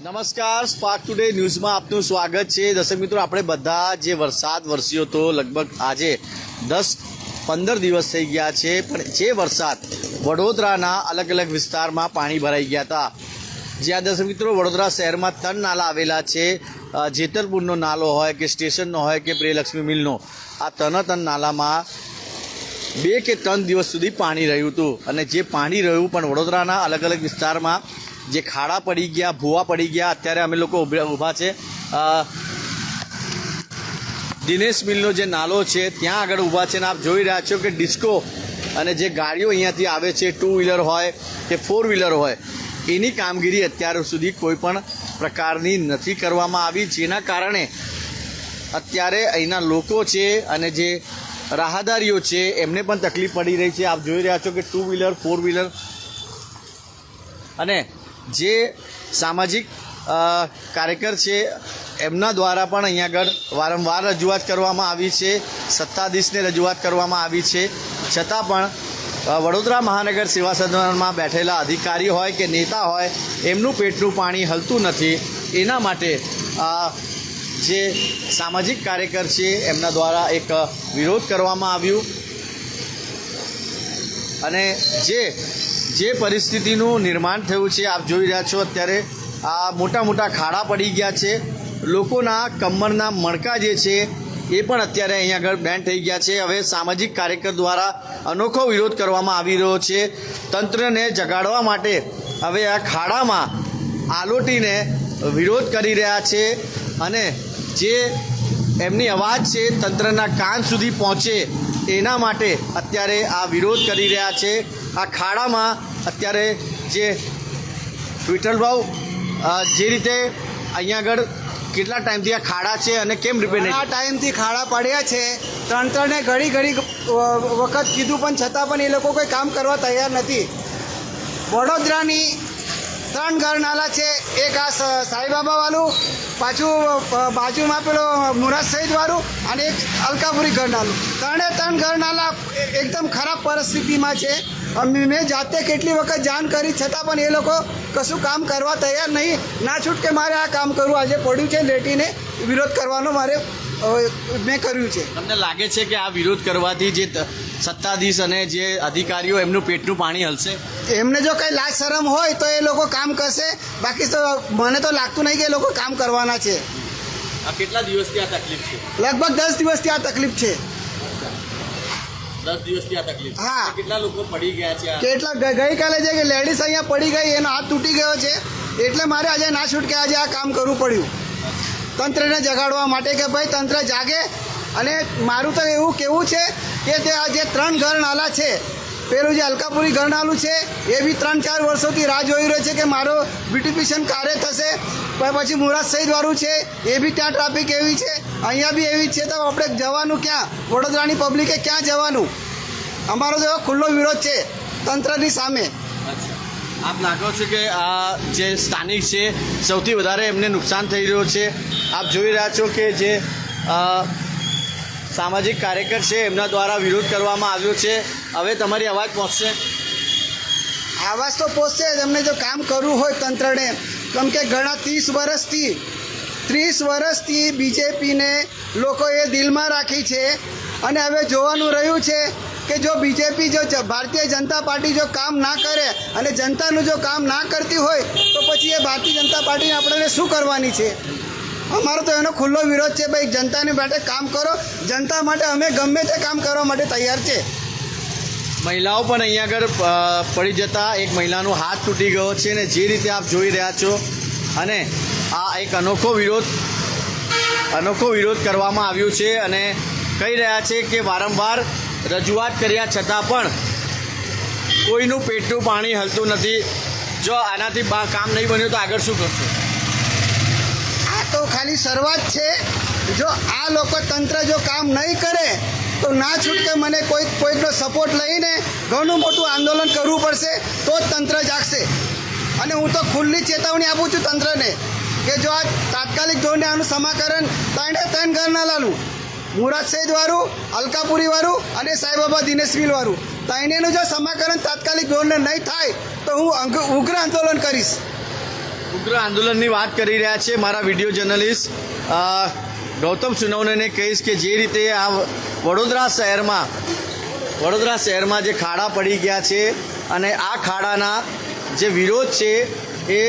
નમસ્કાર spark today ન્યૂઝમાં આપનું સ્વાગત છે. દર્શક મિત્રો, આપણે બધા જે વરસાદ વરસ્યો તો લગભગ આજે દસ પંદર દિવસ થઈ ગયા છે, પણ જે વરસાદ વડોદરાના અલગ અલગ વિસ્તારમાં પાણી ભરાઈ ગયા હતા. જ્યાં દર્શક મિત્રો, વડોદરા શહેરમાં ત્રણ નાલા આવેલા છે. જેતરપુરનો નાલો હોય કે સ્ટેશનનો હોય કે પ્રિયલક્ષ્મી મિલનો, આ ત્રણ ત્રણ નાલામાં બે કે ત્રણ દિવસ સુધી પાણી રહ્યું હતું. અને જે પાણી રહ્યું પણ વડોદરાના અલગ અલગ વિસ્તારમાં જે ખાડા પડી ગયા, ભૂવા પડી ગયા, અત્યારે અમે લોકો ઊભા છે. દિનેશ મિલનો જે નાલો છે, ત્યાં આગળ ઊભા છે અને આપ જોઈ રહ્યા છો કે ડિસ્કો અને જે ગાડીઓ અહીંયાથી આવે છે ટુ વ્હીલર હોય કે ફોર વ્હીલર હોય, એની કામગીરી અત્યાર સુધી કોઈ પણ પ્રકારની નથી કરવામાં આવી. જેના કારણે અત્યારે અહીંના લોકો છે અને જે રાહદારીઓ છે, એમને પણ તકલીફ પડી રહી છે. આપ જોઈ રહ્યા છો કે ટુ વ્હીલર ફોર વ્હીલર અને જે સામાજિક કાર્યકર છે, એમના દ્વારા પણ અહીંયા આગળ વારંવાર રજૂઆત કરવામાં આવી છે, સત્તાધીશને રજૂઆત કરવામાં આવી છે. છતાં પણ વડોદરા મહાનગર સેવા સદનમાં બેઠેલા અધિકારી હોય કે નેતા હોય, એમનું પેટનું પાણી હલતું નથી. એના માટે જે સામાજિક કાર્યકર છે, એમના દ્વારા એક વિરોધ કરવામાં આવ્યું. અને જે જે પરિસ્થિતિનું નિર્માણ થયું છે, આપ જોઈ રહ્યા છો અત્યારે, આ મોટા મોટા ખાડા પડી ગયા છે. લોકોના કમરના મણકા જે છે, એ પણ અત્યારે અહીંયા આગળ બેન્ડ થઈ ગયા છે. હવે સામાજિક કાર્યકર દ્વારા અનોખો વિરોધ કરવામાં આવી રહ્યો છે. તંત્રને જગાડવા માટે હવે આ ખાડામાં આલોટીને વિરોધ કરી રહ્યા છે અને જે એમની અવાજ છે, તંત્રના કાન સુધી પહોંચે એના માટે અત્યારે આ વિરોધ કરી રહ્યા છે. આ ખાડામાં અત્યારે જે વિઠ્ઠલભાઉ અ, જે રીતે અહીંયા આગળ કેટલા ટાઈમથી આ ખાડા છે અને કેમ રિપેર આ ટાઈમથી ખાડા પડ્યા છે. ત્રણ ત્રણે ઘડી ઘડી વખત કીધું પણ છતાં પણ એ લોકો કોઈ કામ કરવા તૈયાર નથી. વડોદરાની ત્રણ ઘર નાલા છે. એક આ સાંઈબાબાવાળું પાછું બાજુમાં પેલો મુરાદ સહિતવાળું વાળું અને એક અલકાપુરી ઘર નાલું. ત્રણે ત્રણ ઘર નાલા એકદમ ખરાબ પરિસ્થિતિમાં છે. મેં જાતે કેટલી વખત જાણ કરી, છતાં પણ એ લોકો કશું કામ કરવા તૈયાર નહીં. ના છૂટકે મારે આ કામ કરવું. આજે પડ્યું છે લેટીને. વિરોધ કરવાનો મારે મેં કર્યું છે. તમને લાગે છે કે આ વિરોધ કરવાથી જે સત્તાધીશ અને જે અધિકારીઓ એમનું પેટનું પાણી હલશે? એમને જો કંઈ લાજ શરમ હોય તો એ લોકો કામ કરશે. બાકી તો મને તો લાગતું નહીં કે એ લોકો કામ કરવાના છે. આ કેટલા દિવસથી આ તકલીફ છે? લગભગ દસ દિવસથી આ તકલીફ છે. દસ દિવસથી આ તકલીફ હા. કેટલા લોકો પડી ગયા છે? કેટલા ગઈકાલે છે કે લેડીઝ અહીંયા પડી ગઈ એનો હાથ તૂટી ગયો છે. એટલે મારે આજે ના છૂટકે આજે આ કામ કરવું પડ્યું. તંત્રને જગાડવા માટે કે ભાઈ તંત્ર જાગે. અને મારું તો એવું કેવું છે કે તે આ જે ત્રણ ઘર નાલા છે, પેલું જે અલકાપુરી ઘર નાલું છે, એ બી ત્રણ ચાર વર્ષોથી રાહ જોઈ રહ્યો છે કે મારો બ્યુટિફિકેશન કાર્ય થશે. પછી મુરાદ સહિતવાળું છે, એ બી ત્યાં ટ્રાફિક એવી છે, અહીંયા બી એવી છે, તો આપણે જવાનું ક્યાં? વડોદરાની પબ્લિકે ક્યાં જવાનું? અમારો તો એવો ખુલ્લો વિરોધ છે તંત્રની સામે. આપ લાગો છો કે આ જે સ્થાનિક છે, સૌથી વધારે એમને નુકસાન થઈ રહ્યું છે. આપ જોઈ રહ્યા છો કે જે સામાજિક કાર્યકર છે, એમના દ્વારા વિરોધ કરવામાં આવ્યો છે. હવે તમારી અવાજ પહોંચશે. આવાજ તો પહોંચશે જ. એમને જો કામ કરવું હોય તંત્રને, કેમ કે ઘણા ત્રીસ વર્ષથી ત્રીસ વર્ષથી બીજેપીને લોકોએ દિલમાં રાખી છે. અને હવે જોવાનું રહ્યું છે કે જો બીજેપી જો ભારતીય જનતા પાર્ટી જો કામ ના કરે અને જનતાનું જો કામ ના કરતી હોય, તો પછી એ ભારતીય જનતા પાર્ટીને આપણને શું કરવાની છે? અમારો તો એનો ખુલ્લો વિરોધ છે ભાઈ, જનતાની માટે કામ કરો, જનતા માટે અમે ગમે તે કામ કરવા માટે તૈયાર છે. મહિલાઓ પણ અહીંયા આગળ પડી જતા એક મહિલાનો હાથ તૂટી ગયો છે અને જે રીતે આપ જોઈ રહ્યા છો. અને આ એક અનોખો વિરોધ અનોખો વિરોધ કરવામાં આવ્યો છે અને કહી રહ્યા છે કે વારંવાર રજૂઆત કર્યા છતાં પણ કોઈનું પેટનું પાણી હલતું નથી. જો આનાથી કામ નહીં બન્યું તો આગળ શું કરશો? આ તો ખાલી શરૂઆત છે. જો આ લોકો તંત્ર જો કામ નહીં કરે, તો ના છૂટકે મને કોઈ કોઈકનો સપોર્ટ લઈને ઘણું મોટું આંદોલન કરવું પડશે, તો જ તંત્ર જાગશે. અને હું તો ખુલ્લી ચેતવણી આપું છું તંત્રને, કે જો આ તાત્કાલિક ધોરણે આનું સમાકરણ ત્રણે ત્રણ ઘરના લાલું. મુરાદ સૈદ વાળું, અલકાપુરી વાળું અને સાંઈબાબા દિનેશ મિલ વાળું ત્રણેયનું જો સમાકરણ તાત્કાલિક ધોરણે નહીં થાય, તો હું ઉગ્ર આંદોલન કરીશ. ઉગ્ર આંદોલનની વાત કરી રહ્યા છે મારા વીડિયો જર્નલિસ્ટ. ગૌતમ સુનવનેને કહીશ કે જે રીતે આ વડોદરા શહેરમાં વડોદરા શહેરમાં જે ખાડા પડી ગયા છે અને આ ખાડાના જે વિરોધ છે એ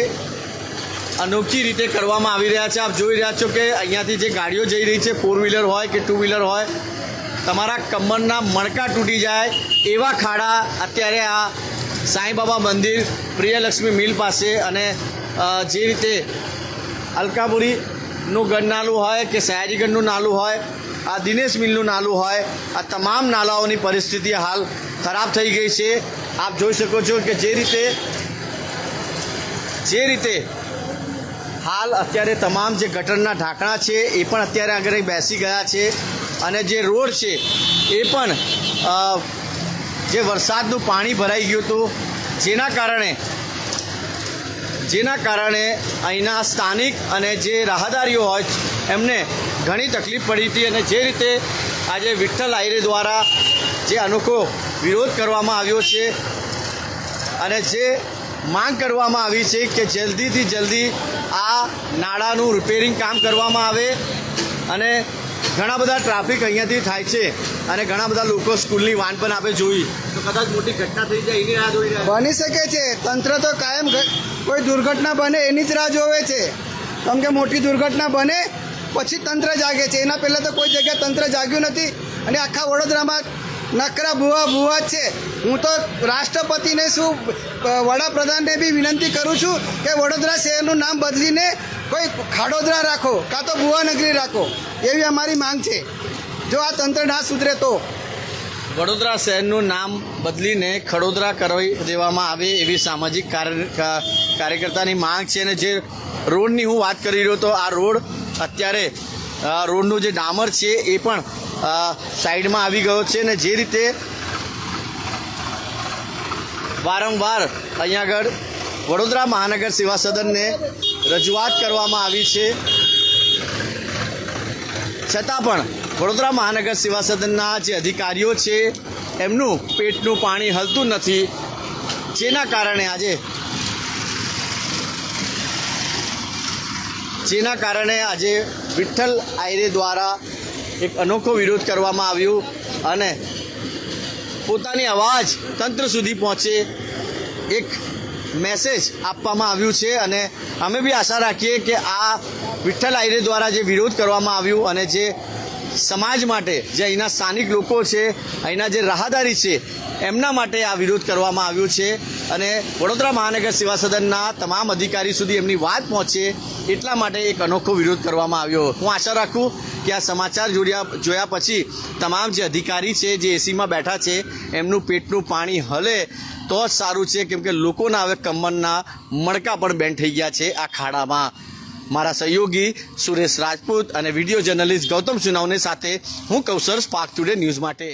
અનોખી રીતે કરવામાં આવી રહ્યા છે. આપ જોઈ રહ્યા છો કે અહીંયાથી જે ગાડીઓ જઈ રહી છે ફોર વ્હીલર હોય કે ટુ વ્હીલર હોય, તમારા કમરના મણકા તૂટી જાય એવા ખાડા અત્યારે આ સાંઈબાબા મંદિર, પ્રિયલક્ષ્મી મિલ પાસે અને જે રીતે અલકાપુરીનું ગઢ નાલું હોય કે સયાજીગઢનું નાલું હોય, આ દિનેશ મિલનું નાલું હોય, આ તમામ નાલાઓની પરિસ્થિતિ હાલ ખરાબ થઈ ગઈ છે. આપ જોઈ શકો છો કે જે રીતે જે રીતે હાલ અત્યારે તમામ જે ગટરના ઢાંકણા છે, એ પણ અત્યારે આગળ બેસી ગયા છે. અને જે રોડ છે, એ પણ જે વરસાદનું પાણી ભરાઈ ગયું હતું, જેના કારણે જેના કારણે અહીંના સ્થાનિક અને જે રાહદારીઓ હોય, એમને ઘણી તકલીફ પડી હતી અને જે રીતે આજે વિઠ્ઠલ આયરે દ્વારા જે અનોખો વિરોધ કરવામાં આવ્યો છે અને જે માંગ કરવામાં આવી છે કે જલ્દીથી જલ્દી આ નાળાનું રિપેરિંગ કામ કરવામાં આવે અને ઘણા બધા ટ્રાફિક અહીંયાથી થાય છે અને ઘણા બધા લોકો સ્કૂલની વાન પણ આપણે જોઈ. તો કદાચ મોટી ઘટના થઈ જાય એની રાહ જોઈ બની શકે છે. તંત્ર તો કાયમ કોઈ દુર્ઘટના બને એની જ રાહ જોવે છે. કેમ કે મોટી દુર્ઘટના બને પછી તંત્ર જાગે છે. એના પહેલાં તો કોઈ જગ્યાએ તંત્ર જાગ્યું નથી અને આખા વડોદરામાં નકરા ભૂવા ભૂવા છે. હું તો રાષ્ટ્રપતિને શું વડાપ્રધાનને બી વિનંતી કરું છું કે વડોદરા શહેરનું નામ બદલીને કોઈ ખાડોદરા રાખો, કાં તો ભુવાનગરી રાખો. એવી અમારી માંગ છે. જો આ તંત્ર ના સુધરે તો. વડોદરા શહેરનું નામ બદલીને ખડોદરા કરાવી દેવામાં આવે એવી સામાજિક કાર્ય કાર્યકર્તાની માંગ છે અને જે રોડની હું વાત કરી રહ્યો તો આ રોડ અત્યારે રોડનું જે ડામર છે એ પણ સાઈડમાં આવી ગયો છે અને જે રીતે વારંવાર અહીંયા આગળ વડોદરા મહાનગર સેવા સદનને રજૂઆત કરવામાં આવી છે. છતાં પણ વડોદરા મહાનગર સેવા સદનના જે અધિકારીઓ છે, એમનું પેટનું પાણી હલતું નથી. જેના કારણે આજે જેના કારણે આજે વિઠ્ઠલ આયરે દ્વારા એક અનોખો વિરોધ કરવામાં આવ્યું અને પોતાની અવાજ તંત્ર સુધી પહોંચે એક મેસેજ આપવામાં આવ્યું છે અને અમે બી આશા રાખીએ કે આ વિઠ્ઠલ આયરે દ્વારા જે વિરોધ કરવામાં આવ્યું અને જે સમાજ માટે જે અહીંના સ્થાનિક લોકો છે, અહીંના જે રાહદારી છે, એમના માટે આ વિરોધ કરવામાં આવ્યો છે. અને વડોદરા મહાનગર સેવા સદનના તમામ અધિકારી સુધી એમની વાત પહોંચે એટલા માટે એક અનોખો વિરોધ કરવામાં આવ્યો. હું આશા રાખું કે આ સમાચાર જોડ્યા જોયા પછી તમામ જે અધિકારી છે, જે એસીમાં બેઠા છે, એમનું પેટનું પાણી હલે તો જ સારું છે, કેમ કે લોકોના હવે કમરના મણકા પણ બેન થઈ ગયા છે આ ખાડામાં. મારા સહયોગી સુરેશ રાજપૂત અને વીડિયો જર્નલિસ્ટ ગૌતમ સુનાવને સાથે હું કૌશર સ્પાર્ક ટુડે ન્યૂઝ માટે